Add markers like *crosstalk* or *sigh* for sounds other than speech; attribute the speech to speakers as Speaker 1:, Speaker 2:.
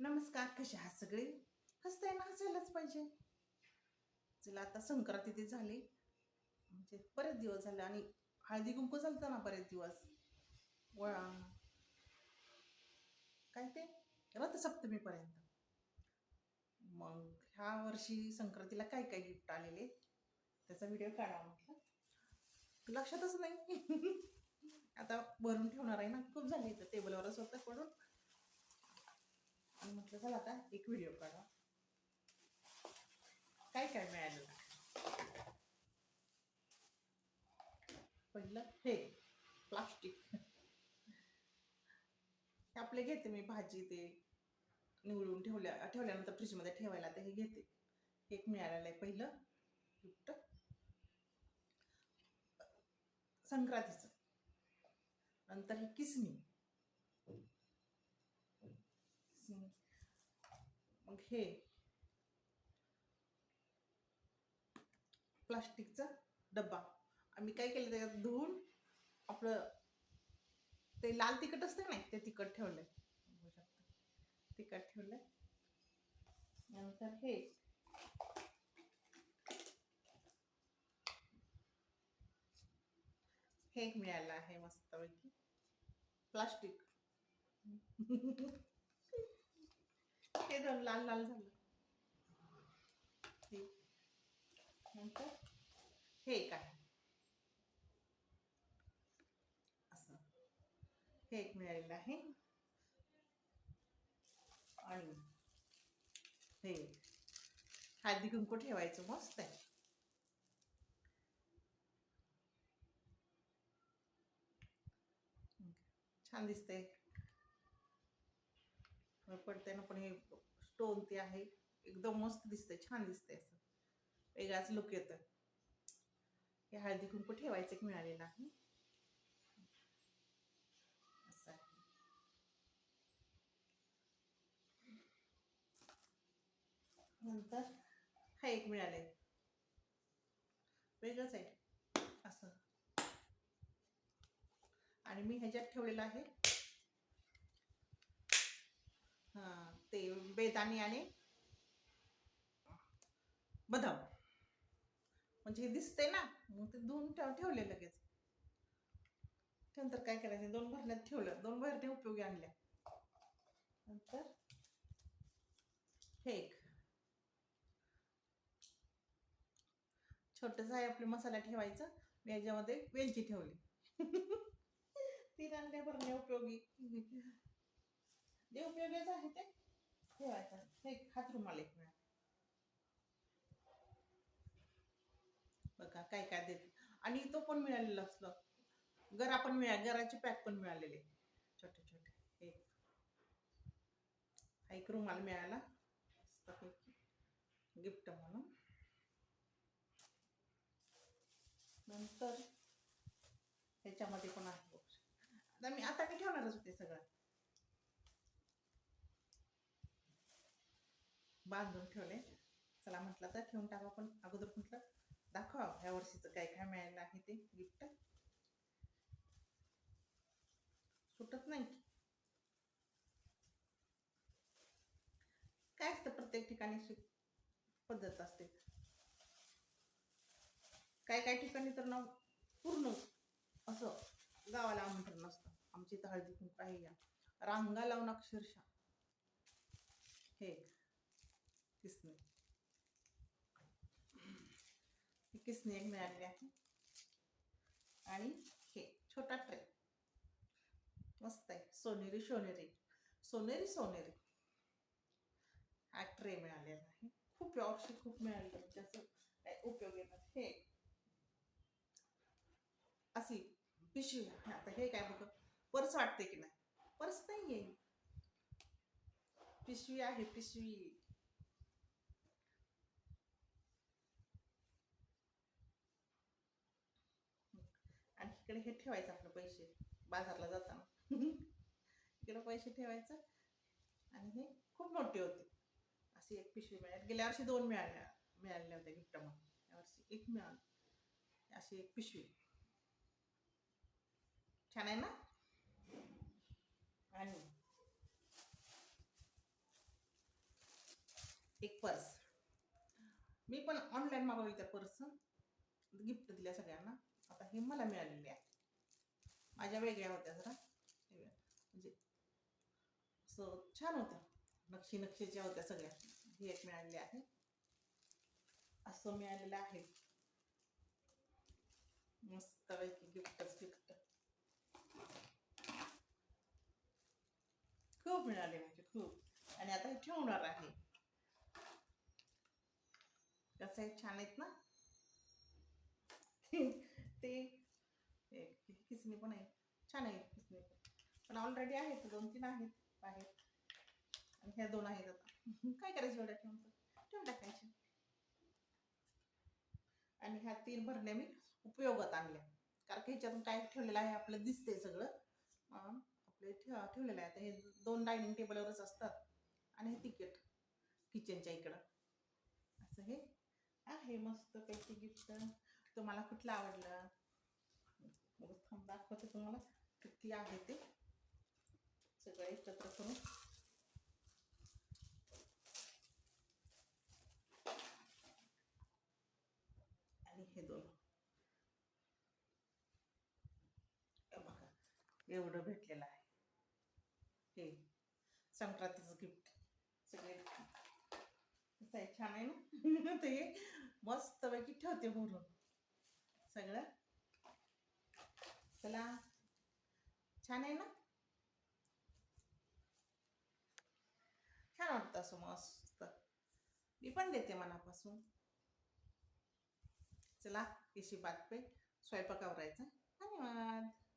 Speaker 1: नमस्कार कसे आहात सगळे? हसताय ना हसायलाच पाहिजे. चला आता संक्रांती ते झाली. म्हणजे बरेच दिवस झाले आणि हळदी कुंकू चालतं ना बरेच दिवस. वळा. काय ते? रथसप्तमीपर्यंत. मग ह्या वर्षी संक्रांतीला काय काय गिफ्ट आलेले? त्याचा व्हिडिओ काढा म्हटलं. लक्षातच नाही. *laughs* आता भरून ठेवणार आहे ना. खूप झाले तर टेबलवरच होतं पडून. मी म्हटलं चला आता एक व्हिडिओ काढा. काय काय मिळालं? पहिलं हे प्लास्टिक आपले घेते मी भाजी ते निवडून ठेवल्या ठेवल्यानंतर फ्रीजमध्ये ठेवायला ते हे घेते. एक मिळालेलं आहे पहिलं गिफ्ट संक्रांतीचं. नंतर ही किसणी किसनी. मग हे. प्लास्टिकचा डब्बा. आम्ही काय केलं त्याच्यात धुवून आपलं ते लाल तिखट असते ना ते तिखट ठेवलंय. बघू शकता. तिखट ठेवलंय. नंतर हे. हे मिळालं आहे मस्तपैकी. प्लास्टिक. *laughs* हे लाल लाल झालं. हे. नंतर हे एक असं. हे एक मिळालेलं आहे. आणि हे. हळदी कुंकू ठेवायचं? मस्त आहे. छान दिसतंय. फरक ना पण हे स्टोन ते आहे. एकदम मस्त दिसतंय छान दिसतंय असं. वेगळाच लुक येतं हे हळदी कुंकू ठेवायचं एक मिळालेलं आहे. असं आहे. नंतर हा एक मिळाले वेगळंच आहे. असं. आणि मी ह्याच्यात ठेवलेलं आहे. हा ते बेदाणे आणि बदाम. म्हणजे हे दिसते ना मग ते दोन ठेवले लगेच. नंतर काय करायचं दोन भरण्यात ठेवलं दोन भरण्या उपयोगी आणल्या. नंतर हे एक. छोटस आहे आपले मसाला ठेवायचं मी याच्यामध्ये वेलची ठेवली. *laughs* ती आणल्या भरण्या उपयोगी. जे वेगळेच आहे ते. ठेवायचं हे हात रुमाल एक मिळाला बघा काय काय देते. आणि तो पण मिळालेला असलं. गरा पण मिळा गराचे पॅक पण मिळालेले. छोटे छोटे. एक. हा एक रुमाल मिळाला. गिफ्ट म्हणून. नंतर ह्याच्यामध्ये पण आहे आता मी आता मी ठेवणारच होते सगळं. बांधून ठेवले. चला म्हटलं तर ठेवून टाकू पण अगोदर म्हटलं दाखवा ह्या वर्षीचं काय काय मिळालं आहे ते गिफ्ट सुटत नाही. काय असतं प्रत्येक ठिकाणी अशी पद्धत असते. काय काय ठिकाणी तर ना पूर्ण असं गावाला आमंत्रण असतं. आमची इथं हळदी कुंकू आहे या. रांगा लावून अक्षरशः. हे किसने? किसने एक मिळालेली आहे आणि हे छोटा ट्रे. मस्त आहे. सोनेरी सोनेरी. सोनेरी सोनेरी. हा ट्रे मिळालेला आहे. खूप वर्षी खूप मिळाले. म्हणजे काय उपयोग येणार हे. अशी पिशवी आता हे काय बघ. पर्स वाटते की नाही? पर्स नाही आहे पिशवी आहे पिशवी आणि इकडे हे ठेवायचं आपलं पैसे बाजारला जाताना. *laughs* इकडे पैसे ठेवायचं आणि हे खूप मोठे होते. अशी एक पिशवी मिळाली. गेल्या वर्षी दोन मिळाल्या मिळालेल्या होत्या गिफ्ट म्हणून. यावर्षी एक मिळाली. अशी एक पिशवी. छान आहे ना? आणि एक पर्स. मी पण ऑनलाईन मागवली त्या पर्स गिफ्ट दिल्या सगळ्यांना. आता हे मला मिळालेले आहे. माझ्या वेगळ्या होत्या जरा. म्हणजे असं छान होत्या. नक्षी नक्षीच्या होत्या सगळ्या. ही एक मिळालेली आहे. असं मिळालेलं आहे. मस्त पैकी गिफ्टच गिफ्ट खूप मिळाले म्हणजे खूप. आणि आता हे ठेवणार आहे. कसं आहे? छान आहेत ना? ते एक पण आहे. छान आहे किसणी पण. पण ऑलरेडी आहेत दोन तीन आहेत बाहेर आणि ह्या दोन आहेत आता. *laughs* काय करायचं एवढ्या ठेवून ठेवून टाकायचे. आणि ह्या तीन भरण्या मी उपयोगात आणल्या. कारण की ह्याच्यातून काय ठेवलेलं आहे आपलं दिसते सगळं. आपले ठेवलेलं आहे. आता हे दोन डायनिंग टेबलवरच असतात. आणि हे तिकीट किचनच्या इकडं. असं हे आहे मस्त पैकी गिफ्ट तुम्हाला कुठलं आवडलं? थांब दाखवते तुम्हाला किती आहे ते. सगळं एकत्र करून. आणि हे दोन. बघा एवढं भेटलेलं आहे. हे संक्रांतीचं गिफ्ट सगळे छान आहे ना? *laughs* ते मस्तपैकी ठेवते भरून. सगळं? चला. छान आहे ना? छान वाटतं असं मस्त. मी पण देते मनापासून. चला इशी बात पे स्वयंपाक धन्यवाद.